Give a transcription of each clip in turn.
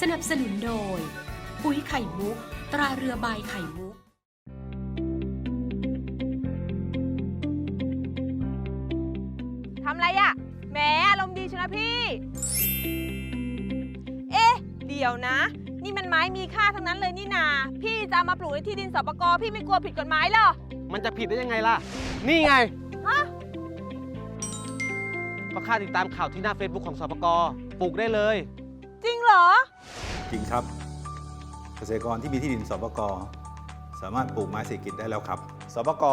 สนับสนุนโดย ปุ๋ยไข่มุก ตราเรือใบไข่มุก ทำไรอะแหมอารมณ์ดีชนะพี่ เอ๊ะ เดี๋ยวนะ นี่มันไม้มีค่าทั้งนั้นเลยนี่นา พี่จะเอามาปลูกในที่ดินสปกพี่ไม่กลัวผิดกฎหมายเหรอ มันจะผิดได้ยังไงล่ะ นี่ไงฮะ ก็ค่าติดตามข่าวที่หน้า Facebook ของสปกปลูกได้เลย จริงเหรอ จริงครับ เกษตรกรที่มีที่ดินสปกสามารถปลูกไม้เศรษฐกิจได้แล้วครับสปก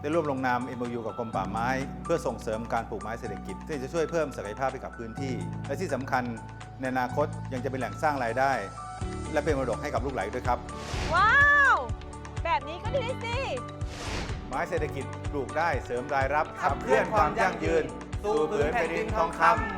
ได้ร่วมลงนาม MOU กับกรมป่าไม้ เพื่อส่งเสริมการปลูกไม้เศรษฐกิจที่จะช่วยเพิ่มศักยภาพให้กับพื้นที่ และที่สำคัญในอนาคตยังจะเป็นแหล่งสร้างรายได้ และเป็นมรดกให้กับลูกหลานด้วยครับ ว้าว แบบนี้ก็ดีสิ ไม้เศรษฐกิจปลูกได้เสริมรายรับขับเคลื่อนความยั่งยืนสู่ผืนแผ่นดินทองคำ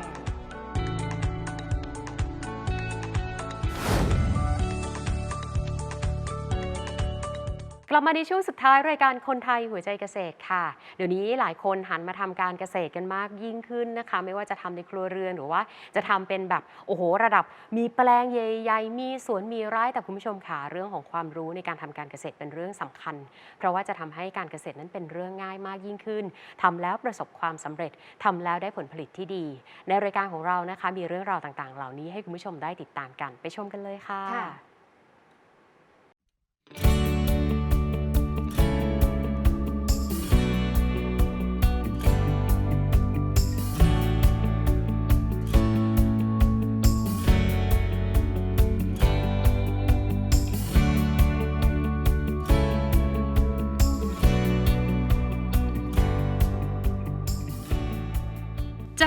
ลับมาในช่วงสุดท้ายรายการคนไทยหัวใจเกษตรค่ะ เดี๋ยวนี้หลายคนหันมาทำการเกษตรกันมากยิ่งขึ้นนะคะ ไม่ว่าจะทำในครัวเรือนหรือว่าจะทำเป็นแบบโอ้โหระดับ มีแปลงใหญ่ๆมีสวนมีไร่แต่คุณผู้ชมค่ะเรื่องของความรู้ในการทำการเกษตรเป็นเรื่องสำคัญ เพราะว่าจะทำให้การเกษตรนั้นเป็นเรื่องง่ายมากยิ่งขึ้นทำแล้วประสบความสำเร็จทำแล้วได้ผลผลิตที่ดี ในรายการของเรานะคะ มีเรื่องราวต่างๆ เหล่านี้ให้คุณผู้ชมได้ติดตามกันไปชมกันเลยค่ะ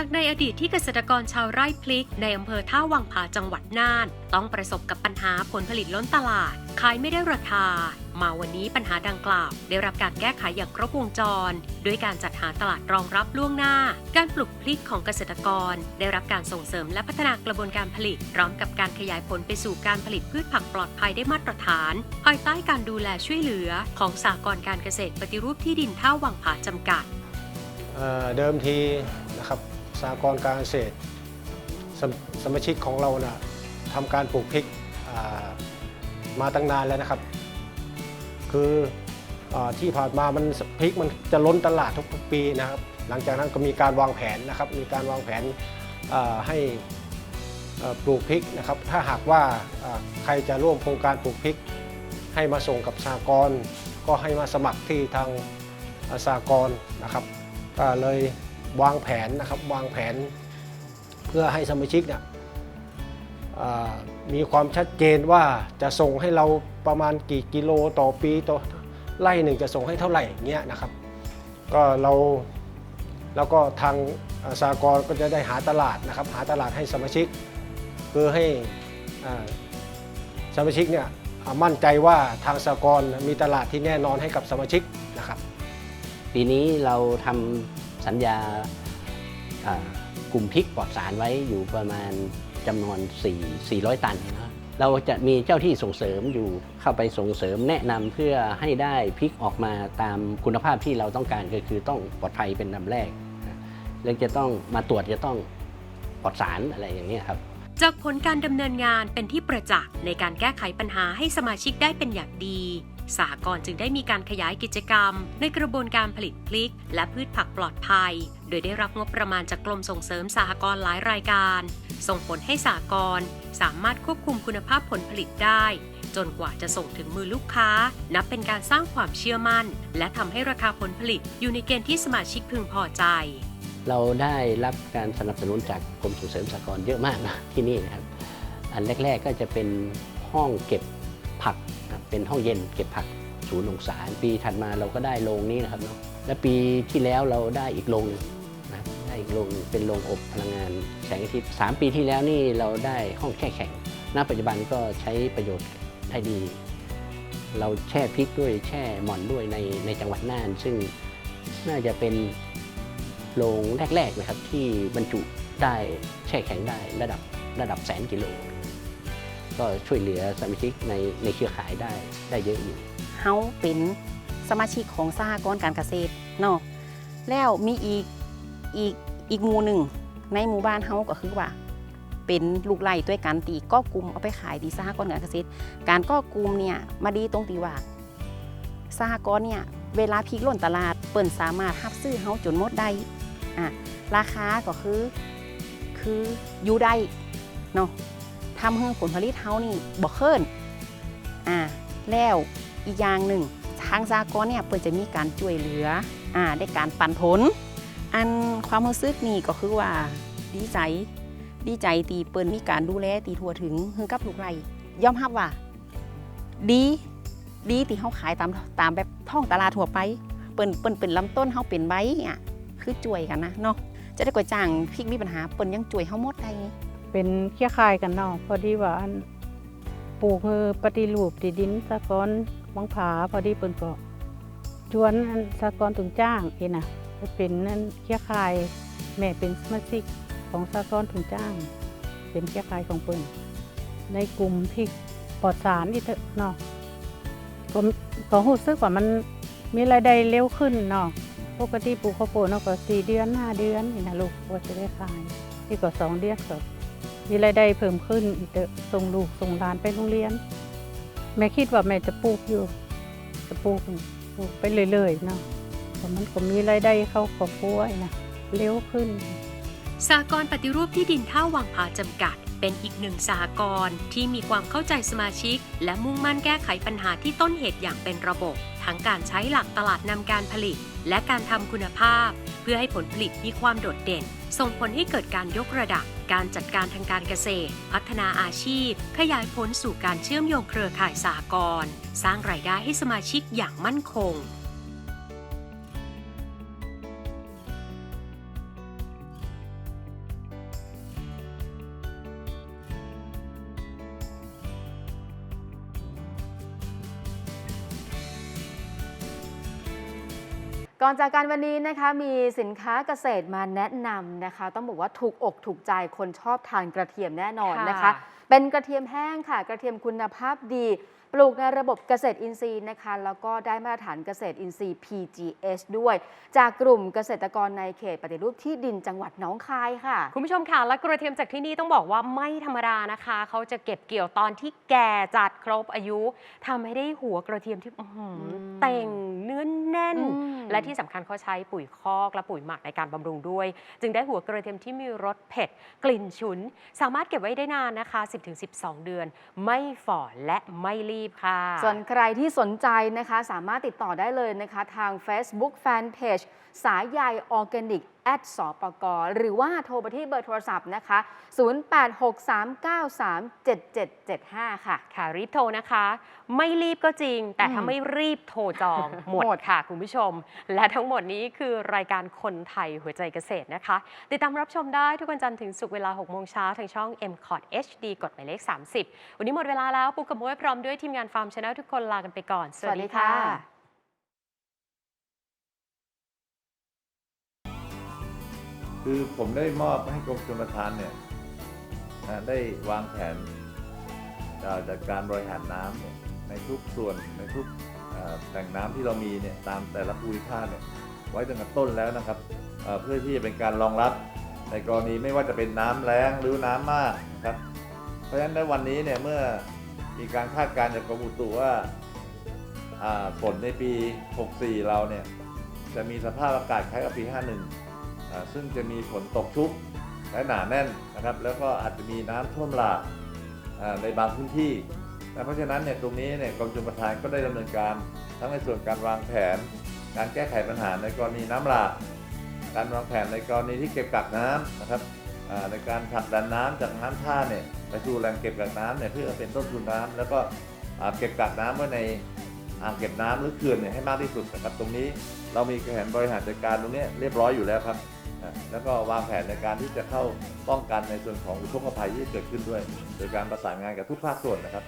จากในอดีตที่เกษตรกรชาวไร่พลิก ในอำเภอท่าวังผาจังหวัดน่าน ต้องประสบกับปัญหาผลผลิตล้นตลาด ขายไม่ได้ราคา มาวันนี้ปัญหาดังกล่าว ได้รับการแก้ไขอย่างครบวงจร ด้วยการจัดหาตลาดรองรับล่วงหน้า การปลูกพลิกของเกษตรกร ได้รับการส่งเสริมและพัฒนากระบวนการผลิต พร้อมกับการขยายผลไปสู่การผลิตพืชผักปลอดภัยได้มาตรฐาน ภายใต้การดูแลช่วยเหลือ ของสากลการเกษตรปฏิรูปที่ดินท่าวังผาจำกัดเเดิมที สหกรณ์การเกษตรสมสมาชิกของเรานะทำการปลูกพริกมาตั้งนานแล้วนะครับ คืออที่ผ่านมามันพริกมันจะล้นตลาดทุกๆปีนะครับ หลังจากนั้นก็มีการวางแผนนะครับ มีการวางแผนให้ปลูกพริกนะครับ ถ้าหากว่าใครจะร่วมโครงการปลูกพริก ให้มาส่งกับสหกรณ์ก็ให้มาสมัครที่ทางอ่าสหกรณ์นะครับก็เลย วางแผนนะครับวางแผนเพื่อให้สมาชิกเนี่ยมีความชัดเจนว่าจะส่งให้เราประมาณกี่กิโลต่อปีต่อไร่หนึ่งจะส่งให้เท่าไหร่เงี้ยนะครับก็เราแล้วก็ทางสากลก็จะได้หาตลาดนะครับหาตลาดให้สมาชิกเพื่อให้สมาชิกเนี่ยมั่นใจว่าทางสากลมีตลาดที่แน่นอนให้กับสมาชิกนะครับ ปีนี้เราทำ สัญญากลุ่มพริกปลอดสารไว้อยู่ประมาณจำนวน 4 400 ตันนะเราจะมีเจ้าที่ส่งเสริมอยู่เข้าไปส่งเสริมแนะนำเพื่อให้ได้พริกออกมาตามคุณภาพที่เราต้องการก็คือต้องปลอดภัยเป็นลำแรกแล้วจะต้องมาตรวจจะต้องปลอดสารอะไรอย่างนี้ครับจากผลการดำเนินงานเป็นที่ประจักษ์ในการแก้ไขปัญหาให้สมาชิกได้เป็นอย่างดี สหกรณ์จึงได้มีการขยายกิจกรรม ในกระบวนการผลิตพลิก และพืชผักปลอดภัย โดยได้รับงบประมาณจากกรมส่งเสริมสหกรณ์หลายรายการ ส่งผลให้สหกรณ์สามารถควบคุมคุณภาพผลผลิตได้ จนกว่าจะส่งถึงมือลูกค้า นับเป็นการสร้างความเชื่อมั่น และทำให้ราคาผลผลิตอยู่ในเกณฑ์ที่สมาชิกพึงพอใจเราได้รับการสนับสนุนจากกรมส่งเสริมสหกรณ์เยอะมากนะที่นี่นะครับ อันแรก ๆก็จะเป็นห้องเก็บผัก เป็นห้องเย็นเก็บผักศูนย์องศาปีถัดมาเราก็ได้โรงนี้นะครับเนาะและปีที่แล้วเราได้อีกโรงนึงนะครับได้อีกโรงหนึ่งเป็นโรงอบพลังงานแสงอาทิตย์สามปีที่แล้วนี่เราได้ห้องแช่แข็งณปัจจุบันก็ใช้ประโยชน์ได้ดี เราแช่พริกด้วยแช่หม่อนด้วยในในจังหวัดน่าน ซึ่งน่าจะเป็นโรงแรกๆนะครับที่บรรจุได้แช่แข็งได้ระดับระดับแสนกิโล ก็ช่วยเหลือสมาชิกในในเครือข่ายได้ได้เยอะอยู่เฮาเป็นสมาชิกของสหกรณ์การเกษตรเนาะแล้วมีอีกอีกอีกหมู่หนึ่ง ในหมู่บ้านเฮาก็คือว่า เป็นลูกไล่ด้วยการตีก็กลุ่มเอาไปขายดีสหกรณ์การเกษตร การก็กลุ่มเนี่ยมาดีตรงที่ว่าสหกรณ์เนี่ยเวลาพริกล่นตลาดเปิ่นสามารถรับซื้อเฮาจนหมดได้อะราคาก็คือคืออยู่ได้เนาะ ทำให้ผลผลิตเฮานี่บ่เคิ่นอ่าแล้วอีกอย่างหนึ่งทางสหกรณ์เนี่ยเปิ่นจะมีการช่วยเหลืออ่าได้การปันผล อันความรู้สึกนี่ก็คือว่าดีใจดีใจตีเปิ้นมีการดูแลตีทั่วถึงคือกับลูกไรยอมรับว่า ดีดีที่เขาขายตามตามแบบท้องตลาดทั่วไป เปิ้นเปิ้นเป็นลำต้นเขาเป็นใบอะคือจ่วยกันนะเนาะจะได้กว่าจ้างพริกมีปัญหาเปิ้นยังจ่วยเขาหมดได้ เป็นเคี้ยคายกันเนาะพอดีว่าอันปลูกคือปฏิรูปที่ดินสะกอนวังผาพอดีเปิ้นก็ชวนอันสะกอนถึงจ้างเองนะไปเป็นนั่นเคี้ยคายแม่เป็นสมาชิกของสะกอนถึงจ้าง เป็นเคี้ยคายของเปิ้นในกลุ่มที่ปลอดสารอีเถอะเนาะก็ก็รู้สึกว่ามันมีรายได้เร็วขึ้นเนาะปกติปลูกข้าวโพดเนาะก็สี่เดือนห้าเดือนนี่นะลูกว่าจะได้ขายที่ก็สองเดือนก็ มีรายได้เพิ่มขึ้นอีกเด้อส่งลูกส่งหลานไปโรงเรียน แม่คิดว่าแม่จะปลูกอยู่จะปลูกปลูกไปเรื่อยๆเนาะเพราะมันก็มีรายได้เข้าครอบครัวนะเร็วขึ้นสหกรปฏิรูปที่ดินท่าวังผาจำกัด เป็นอีกหนึ่งสหกรที่มีความเข้าใจสมาชิก และมุ่งมั่นแก้ไขปัญหาที่ต้นเหตุอย่างเป็นระบบ ทั้งการใช้หลักตลาดนำการผลิต และการทำคุณภาพ เพื่อให้ผลผลิตมีความโดดเด่น ส่งผลให้เกิดการยกระดับ การจัดการทางการเกษตร พัฒนาอาชีพ ขยายผลสู่การเชื่อมโยงเครือข่ายสหกรณ์สร้างรายได้ให้สมาชิกอย่างมั่นคง ก่อนจากการวันนี้นะคะมีสินค้าเกษตรมาแนะนำนะคะ ต้องบอกว่าถูกอกถูกใจคนชอบทานกระเทียมแน่นอนนะคะ ค่ะ เป็นกระเทียมแห้งค่ะ กระเทียมคุณภาพดี ปลูกในระบบเกษตรอินทรีย์นะคะ แล้วก็ได้มาตรฐานเกษตรอินทรีย์ PGS ด้วย จากกลุ่มเกษตรกรในเขตปฏิรูปที่ดินจังหวัดหนองคายค่ะ คุณผู้ชมค่ะและกระเทียมจากที่นี่ต้องบอกว่าไม่ธรรมดานะคะ เขาจะเก็บเกี่ยวตอนที่แก่จัดครบอายุทำให้ได้หัวกระเทียมที่อื้อหืออมเต่งเนื้อแน่น อืม และที่สำคัญเขาใช้ปุ๋ยคอกและปุ๋ยหมักในการบำรุงด้วย จึงได้หัวกระเทียมที่มีรสเผ็ด กลิ่นฉุน สามารถเก็บไว้ได้นานนะคะ 10-12 เดือน ไม่ฝ่อและไม่รีบค่ะ ส่วนใครที่สนใจนะคะ สามารถติดต่อได้เลยนะคะ ทาง Facebook Fanpage สายใยออร์แกนิกแอดสปกหรือว่าโทรไปที่เบอร์โทรศัพท์นะคะ 0863937775 ค่ะ ค่ะ รีบโทรนะคะ ไม่รีบก็จริง แต่ถ้าอืมไม่รีบโทรจอง หมดค่ะ คุณผู้ชม และทั้งหมดนี้คือรายการคนไทยหัวใจเกษตรนะคะ ติดตามรับชมได้ทุกวันจันทร์ถึงศุกร์เวลา 6 โมงเช้าทางช่อง m c o t HD กดหมายเลข 30 วันนี้หมดเวลาแล้ว ปุ๊กกับมุ้ยพร้อมด้วยทีมงานฟาร์มชาแนลทุกคนลากันไปก่อน สวัสดีค่ะ คือผมได้มอบให้กรมชลประทานเนี่ยได้วางแผนจัดการบริหารน้ำเนี่ยในทุกส่วนในทุกแหล่งน้ำที่เรามีเนี่ยตามแต่ละภูมิภาคเนี่ยไว้ตั้งแต่ต้นแล้วนะครับเพื่อที่จะเป็นการรองรับในกรณีไม่ว่าจะเป็นน้ำแล้งหรือน้ำมากนะครับ เพราะฉะนั้นในวันนี้เนี่ยเมื่อมีการคาดการณ์จากกรมอุตุว่าฝนในปี 64 เราเนี่ยจะมีสภาพอากาศคล้ายกับปี 51อ่า ซึ่งจะมีฝนตกชุกและหนาแน่นนะครับ แล้วก็อาจจะมีน้ำท่วมหลากในบางพื้นที่เพราะฉะนั้นเนี่ยตรงนี้เนี่ยกรมชลประทานก็ได้ดำเนินการทั้งในส่วนการวางแผน การแก้ไขปัญหาในกรณีน้ำหลากการวางแผนในกรณีที่เก็บกักน้ำนะครับในการผลักดันน้ำจากน้ำท่าเนี่ยไปสู่แหล่งเก็บกักน้ำเนี่ยเพื่อเป็นต้นทุนน้ำแล้วก็เก็บกักน้ำไว้ในอ่างเก็บน้ำหรือเขื่อนเนี่ยให้มากที่สุดนะครับตรงนี้เรามีแผนบริหารจัดการตรงนี้เรียบร้อยอยู่แล้วครับ นะแล้วก็วางแผนในการที่จะเข้าป้องกันในส่วนของอุทกภัยที่เกิดขึ้นด้วย โดยการประสานงานกับทุกภาคส่วนนะครับ